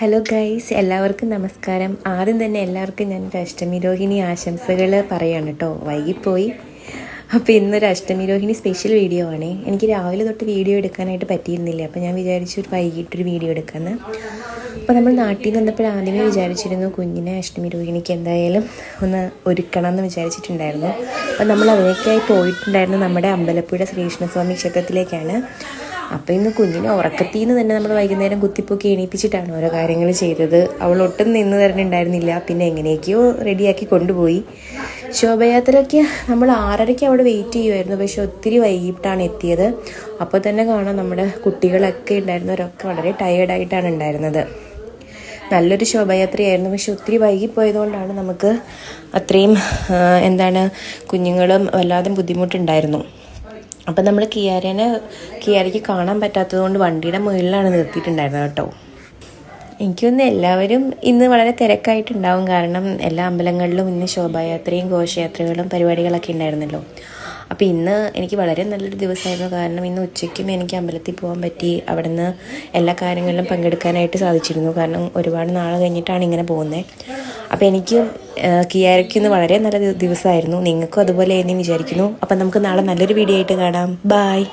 Hello guys എല്ലാവർക്കും നമസ്കാരം. ആദ്യം തന്നെ എല്ലാവർക്കും ഞാൻ ഒരു അഷ്ടമി രോഹിണി ആശംസകൾ പറയാണ് കേട്ടോ. വൈകിപ്പോയി. അപ്പോൾ ഇന്നൊരു അഷ്ടമി രോഹിണി സ്പെഷ്യൽ വീഡിയോ ആണ്. എനിക്ക് രാവിലെ തൊട്ട് വീഡിയോ എടുക്കാനായിട്ട് പറ്റിയിരുന്നില്ല. അപ്പോൾ ഞാൻ വിചാരിച്ചു ഒരു വൈകിട്ടൊരു വീഡിയോ എടുക്കാമെന്ന് അപ്പോൾ നമ്മൾ നാട്ടിൽ നിന്ന് വന്നപ്പോൾ ആദ്യമേ വിചാരിച്ചിരുന്നു കുഞ്ഞിനെ അഷ്ടമി രോഹിണിക്ക് എന്തായാലും ഒന്ന് ഒരുക്കണം എന്ന് വിചാരിച്ചിട്ടുണ്ടായിരുന്നു. അപ്പോൾ നമ്മൾ അതിനൊക്കെയായി പോയിട്ടുണ്ടായിരുന്നു നമ്മുടെ അമ്പലപ്പുഴ ശ്രീകൃഷ്ണസ്വാമി ക്ഷേത്രത്തിലേക്കാണ്. അപ്പോൾ ഇന്ന് കുഞ്ഞിനെ ഉറക്കത്തിൽ നിന്ന് തന്നെ നമ്മൾ വൈകുന്നേരം കുത്തിപ്പൊക്കി എണീപ്പിച്ചിട്ടാണ് ഓരോ കാര്യങ്ങൾ ചെയ്തത്. അവൾ ഒട്ടും നിന്ന് തരുന്നുണ്ടായിരുന്നില്ല പിന്നെ എങ്ങനെയൊക്കെയോ റെഡിയാക്കി കൊണ്ടുപോയി. ശോഭയാത്രയ്ക്ക് നമ്മൾ ആറരയ്ക്ക് അവിടെ വെയിറ്റ് ചെയ്യുമായിരുന്നു പക്ഷെ ഒത്തിരി വൈകിട്ടാണ് എത്തിയത്. അപ്പോൾ തന്നെ കാണാം നമ്മുടെ കുട്ടികളൊക്കെ ഉണ്ടായിരുന്നവരൊക്കെ വളരെ ടയേർഡായിട്ടാണ് ഉണ്ടായിരുന്നത്. നല്ലൊരു ശോഭയാത്രയായിരുന്നു. പക്ഷെ ഒത്തിരി വൈകിപ്പോയതുകൊണ്ടാണ് നമുക്ക് അത്രയും എന്താണ് കുഞ്ഞുങ്ങളും വല്ലാതെ ബുദ്ധിമുട്ടുണ്ടായിരുന്നു. അപ്പം നമ്മൾ കിയാരേനെ കിയാരയ്ക്ക് കാണാൻ പറ്റാത്തത് കൊണ്ട് വണ്ടിയുടെ മുകളിലാണ് നിർത്തിയിട്ടുണ്ടായിരുന്നത് കേട്ടോ. എനിക്കൊന്ന് എല്ലാവരും ഇന്ന് വളരെ തിരക്കായിട്ടുണ്ടാവും കാരണം എല്ലാ അമ്പലങ്ങളിലും ഇന്ന് ശോഭായാത്രയും ഘോഷയാത്രകളും പരിപാടികളൊക്കെ ഉണ്ടായിരുന്നല്ലോ. അപ്പോൾ ഇന്ന് എനിക്ക് വളരെ നല്ലൊരു ദിവസമായിരുന്നു. കാരണം ഇന്ന് ഉച്ചയ്ക്കും എനിക്ക് അമ്പലത്തിൽ പോകാൻ പറ്റി. അവിടെ നിന്ന് എല്ലാ കാര്യങ്ങളിലും പങ്കെടുക്കാനായിട്ട് സാധിച്ചിരുന്നു. കാരണം ഒരുപാട് നാൾ കഴിഞ്ഞിട്ടാണ് ഇങ്ങനെ പോകുന്നത്. അപ്പോൾ എനിക്ക് കിയാരയ്ക്ക് ഇന്ന് വളരെ നല്ല ദിവസമായിരുന്നു നിങ്ങൾക്കും അതുപോലെ എന്ന് വിചാരിക്കുന്നു. അപ്പം നമുക്ക് നാളെ നല്ലൊരു വീഡിയോ ആയിട്ട് കാണാം. ബായ്